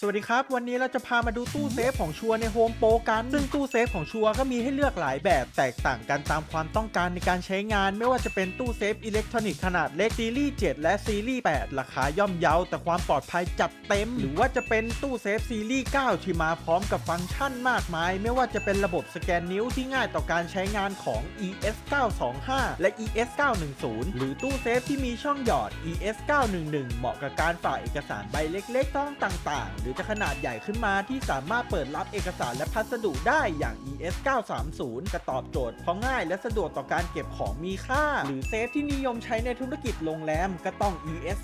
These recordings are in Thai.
สวัสดีครับ วันนี้เราจะพามาดูตู้เซฟของชัวร์ในโฮมโปรกัน ซึ่งตู้เซฟของชัวร์ก็มีให้เลือกหลายแบบแตกต่างกันตามความต้องการในการใช้งาน ไม่ว่าจะเป็นตู้เซฟอิเล็กทรอนิกส์ขนาดเล็กซีรีส์ 7 และซีรีส์ 8 ราคาย่อมเยาแต่ความปลอดภัยจัดเต็ม หรือว่าจะเป็นตู้เซฟซีรีส์ 9 ที่มาพร้อมกับฟังก์ชันมากมาย ไม่ว่าจะเป็นระบบสแกนนิ้วที่ง่ายต่อการใช้งานของ ES 925และ ES 910หรือตู้เซฟที่มีช่องหยอด ES 911เหมาะกับการฝากเอกสารใบเล็ก ๆ ต้องต่างๆรือจะขนาดใหญ่ขึ้นมาที่สามารถเปิดรับเอกสารและพัสดุได้อย่าง ES 930ก็ตอบโจทย์เพราะง่ายและสะดวกต่อการเก็บของมีค่า หรือเซฟที่นิยมใช้ในธุรกิจโรงแรมก็ต้อง ES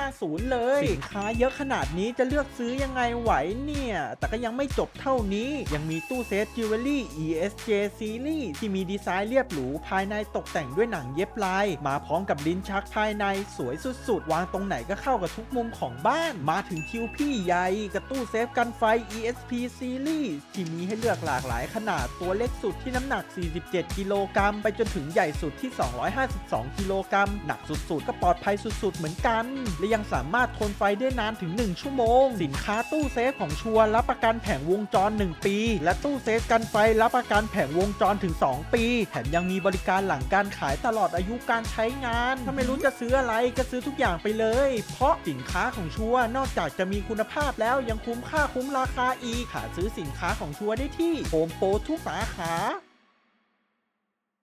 950เลย สินค้าเยอะขนาดนี้จะเลือกซื้อยังไงไหวเนี่ย แต่ก็ยังไม่จบเท่านี้ ยังมีตู้เซฟจิวเวลรี่ ESJ Series ที่มีดีไซน์เรียบหรูภายในตกแต่งด้วยหนังเย็บลาย มาพร้อมกับลิ้นชักภายในสวยสุดๆ วางตรงไหนก็เข้ากับทุกมุมของบ้าน มาถึงคิวพี่ใหญ่กับตู้เซฟกันไฟ ESP Series ที่มีให้เลือกหลากหลายขนาดตัวเล็กสุดที่น้ำหนัก 47 กิโลกรัมไปจนถึงใหญ่สุดที่ 252 กิโลกรัมหนักสุดๆ ก็ปลอดภัยสุดๆ เหมือนกัน และยังสามารถทนไฟได้นานถึง 1 ชั่วโมง สินค้าตู้เซฟของชัวร์รับประกันแผงวงจร 1 ปี และตู้เซฟกันไฟรับประกันแผงวงจรถึง 2 ปี แถมยังมีบริการหลังการขายตลอดอายุการใช้งาน ถ้าไม่รู้จะซื้ออะไรก็ซื้อทุกอย่างไปเลย เพราะสินค้าของชัวร์นอกจากจะมีคุณภาพแล้วยังคุ้มค่าคุ้มราคาอีกหาซื้อสินค้าของชัวร์ได้ที่โฮมโปรทุกสาขา